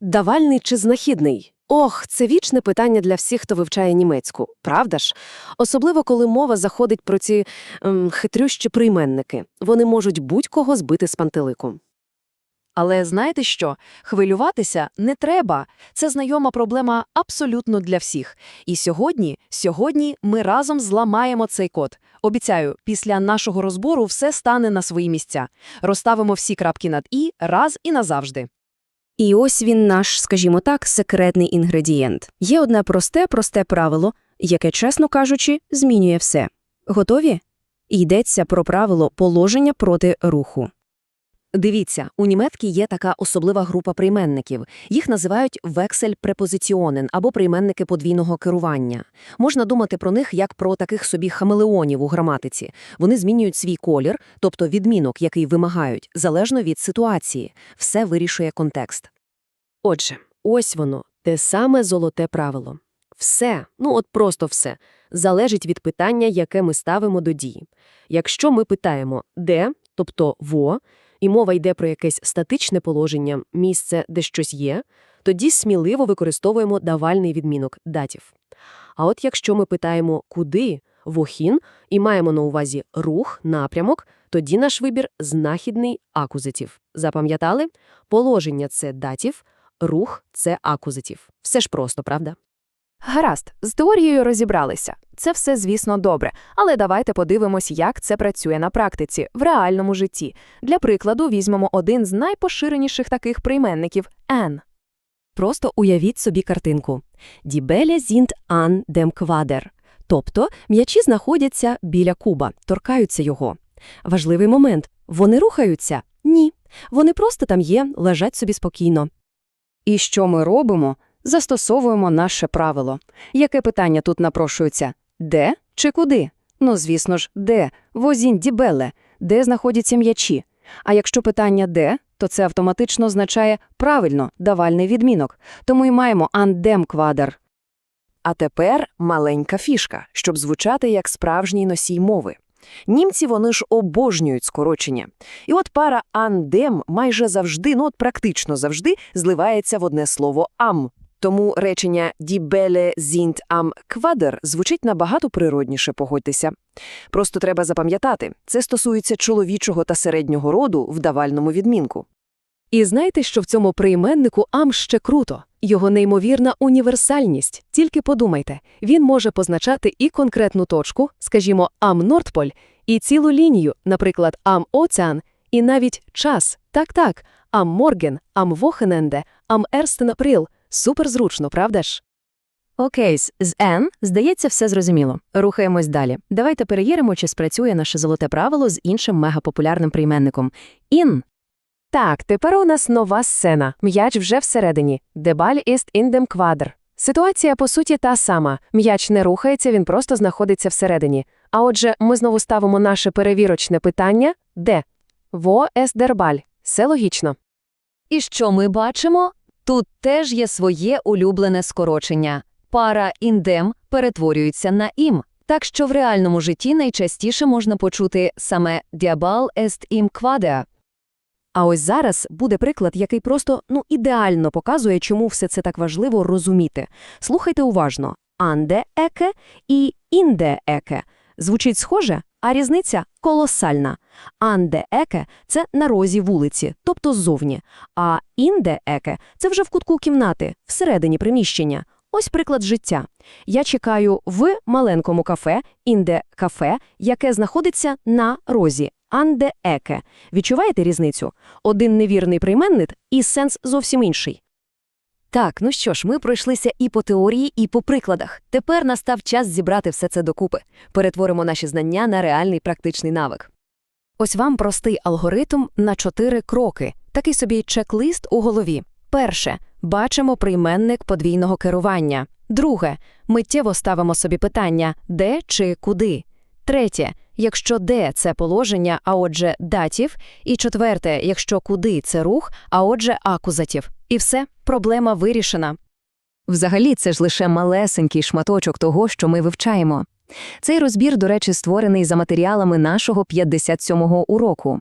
Давальний чи знахідний? Ох, це вічне питання для всіх, хто вивчає німецьку, правда ж? Особливо, коли мова заходить про ці ем, хитрющі прийменники. Вони можуть будь-кого збити з пантелику. Але знаєте що? Хвилюватися не треба. Це знайома проблема абсолютно для всіх. І сьогодні, сьогодні ми разом зламаємо цей код. Обіцяю, після нашого розбору все стане на свої місця. Розставимо всі крапки над «і» раз і назавжди. І ось він наш, скажімо так, секретний інгредієнт. Є одне просте-просте правило, яке, чесно кажучи, змінює все. Готові? Йдеться про правило положення проти руху. Дивіться, у німецькій є така особлива група прийменників. Їх називають вексель-препозиціонен або прийменники подвійного керування. Можна думати про них як про таких собі хамелеонів у граматиці. Вони змінюють свій колір, тобто відмінок, який вимагають, залежно від ситуації. Все вирішує контекст. Отже, ось воно, те саме золоте правило. Все, ну от просто все, залежить від питання, яке ми ставимо до дії. Якщо ми питаємо «де», тобто «во», і мова йде про якесь статичне положення, місце, де щось є, тоді сміливо використовуємо давальний відмінок датів. А от якщо ми питаємо «куди», «вохін» і маємо на увазі рух, напрямок, тоді наш вибір – знахідний акузатив. Запам'ятали? Положення – це датів, рух – це акузатив. Все ж просто, правда? Гаразд, з теорією розібралися. Це все, звісно, добре, але давайте подивимось, як це працює на практиці, в реальному житті. Для прикладу, візьмемо один з найпоширеніших таких прийменників «an». Просто уявіть собі картинку. Bälle sind an dem Quader. Тобто м'ячі знаходяться біля куба, торкаються його. Важливий момент. Вони рухаються? Ні. Вони просто там є, лежать собі спокійно. І що ми робимо? Застосовуємо наше правило. Яке питання тут напрошується? Де чи куди? Ну, звісно ж, де? Возінь дібеле. Де знаходяться м'ячі? А якщо питання «де», то це автоматично означає «правильно» давальний відмінок. Тому і маємо «андем квадр». А тепер маленька фішка, щоб звучати як справжній носій мови. Німці вони ж обожнюють скорочення. І от пара «андем» майже завжди, ну от практично завжди, зливається в одне слово «ам». Тому речення «Die Bälle sind am Quader» звучить набагато природніше, погодьтеся. Просто треба запам'ятати, це стосується чоловічого та середнього роду в давальному відмінку. І знаєте, що в цьому прийменнику «ам» ще круто? Його неймовірна універсальність. Тільки подумайте, він може позначати і конкретну точку, скажімо, «ам Нордполь», і цілу лінію, наприклад, «ам Оцеан», і навіть час. Так-так, «ам Морген», «ам Вохененде», «ам Ерстен Април». Суперзручно, правда ж? Окей, з «n» здається все зрозуміло. Рухаємось далі. Давайте перевіримо, чи спрацює наше золоте правило з іншим мегапопулярним прийменником. «In» Так, тепер у нас нова сцена. М'яч вже всередині. Ist in dem Quader. Ситуація, по суті, та сама. М'яч не рухається, він просто знаходиться всередині. А отже, ми знову ставимо наше перевірочне питання «де?». Во der Ball. Все логічно. І що ми бачимо? Тут теж є своє улюблене скорочення. Пара «індем» перетворюється на «ім». Так що в реальному житті найчастіше можна почути саме «діабал est im quader». А ось зараз буде приклад, який просто ну ідеально показує, чому все це так важливо розуміти. Слухайте уважно: анде еке і інде еке. Звучить схоже, а різниця колосальна. Анде еке це на розі вулиці, тобто ззовні. А інде еке це вже в кутку кімнати, всередині приміщення. Ось приклад життя. Я чекаю в маленькому кафе, інде кафе, яке знаходиться на розі. Анде еке. Відчуваєте різницю? Один невірний прийменник і сенс зовсім інший. Так, ну що ж, ми пройшлися і по теорії, і по прикладах. Тепер настав час зібрати все це докупи. Перетворимо наші знання на реальний практичний навик. Ось вам простий алгоритм на чотири кроки, такий собі чек-лист у голові. Перше. Бачимо прийменник подвійного керування. Друге. Миттєво ставимо собі питання «де» чи «куди». Третє. Якщо «де» – це положення, а отже датів. І четверте, якщо «куди» – це рух, а отже акузатів. І все, проблема вирішена. Взагалі, це ж лише малесенький шматочок того, що ми вивчаємо. Цей розбір, до речі, створений за матеріалами нашого 57-го уроку.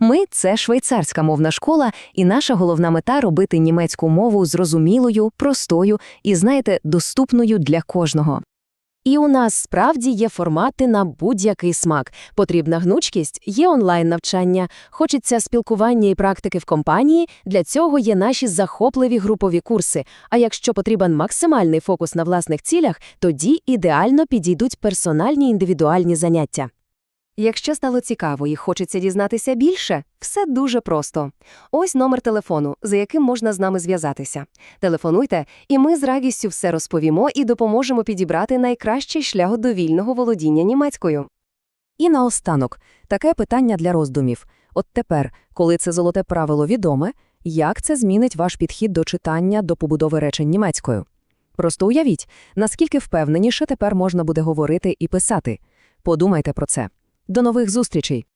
Ми це швейцарська мовна школа, і наша головна мета робити німецьку мову зрозумілою, простою і, знаєте, доступною для кожного. І у нас справді є формати на будь-який смак. Потрібна гнучкість, є онлайн-навчання, хочеться спілкування і практики в компанії, для цього є наші захопливі групові курси. А якщо потрібен максимальний фокус на власних цілях, тоді ідеально підійдуть персональні індивідуальні заняття. Якщо стало цікаво і хочеться дізнатися більше, все дуже просто. Ось номер телефону, за яким можна з нами зв'язатися. Телефонуйте, і ми з радістю все розповімо і допоможемо підібрати найкращий шлях до вільного володіння німецькою. І наостанок, таке питання для роздумів. От тепер, коли це золоте правило відоме, як це змінить ваш підхід до читання, до побудови речень німецькою? Просто уявіть, наскільки впевненіше тепер можна буде говорити і писати. Подумайте про це. До нових зустрічей!